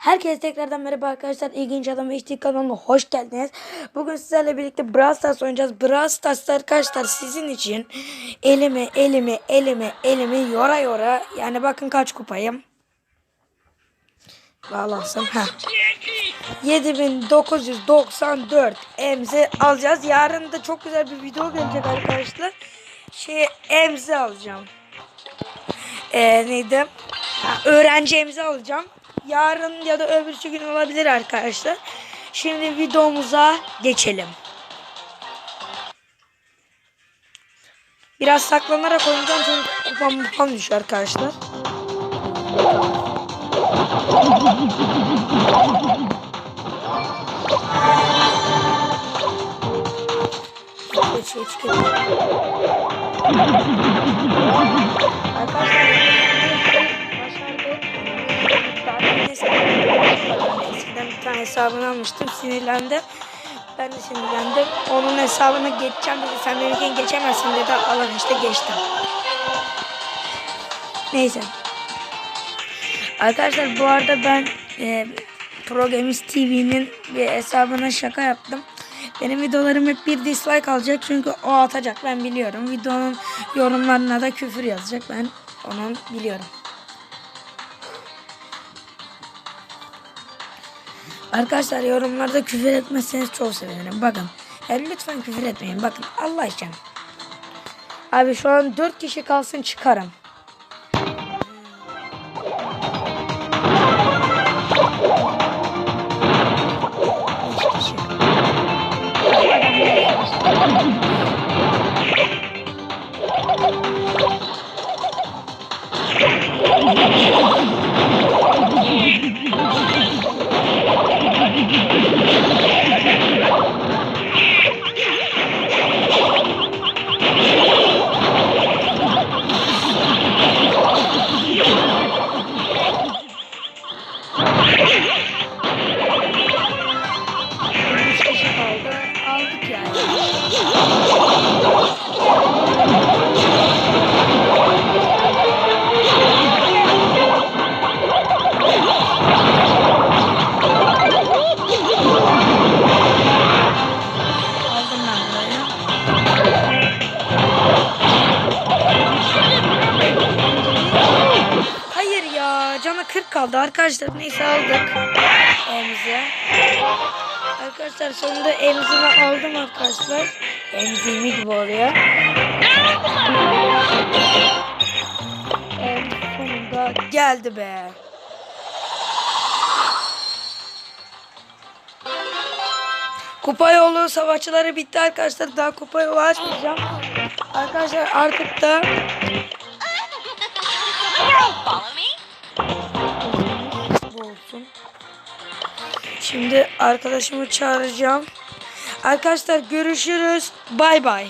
Herkese tekrardan merhaba arkadaşlar. İlginç Adam HD kanalına hoş geldiniz. Bugün sizlerle birlikte Brawl Stars oynayacağız. Brawl Stars arkadaşlar sizin için elimi elimi elimi elimi yora yora. Yani bakın kaç kupayım. Bağlansın. Heh. 7994 emzi alacağız. Yarın da çok güzel bir video gelecek arkadaşlar. Şey emzi alacağım. Ee, neydi? Ha, öğrenci emzi alacağım. Yarın ya da öbürsü gün olabilir arkadaşlar. Şimdi videomuza geçelim. Biraz saklanarak oynayacağım çünkü kupam kupam düşüyor arkadaşlar. Geç, geç, geç. Arkadaşlar hesabını almıştım. Sinirlendim. Ben de sinirlendim. Onun hesabına geçeceğim dedi. Sen benimkini geçemezsin dedi. Alan işte geçtim. Neyse. Arkadaşlar bu arada ben e, Programist TV'nin bir hesabına şaka yaptım. Benim videolarım hep bir dislike alacak çünkü o atacak ben biliyorum. Videonun yorumlarına da küfür yazacak ben onu biliyorum. Arkadaşlar yorumlarda küfür etmezseniz çok sevinirim. Bakın yani lütfen küfür etmeyin. Bakın Allah için. Abi şu an 4 kişi kalsın çıkarım. Beş kişi. Kaldı arkadaşlar neyse aldık emzi. Arkadaşlar sonunda emzimi aldım arkadaşlar. Emzimi gibi oluyor. Em sonunda geldi be. Kupa yolu savaşçıları bitti arkadaşlar. Daha kupa yolu açmayacağım. Arkadaşlar artık da Şimdi arkadaşımı çağıracağım. Arkadaşlar görüşürüz. Bay bay.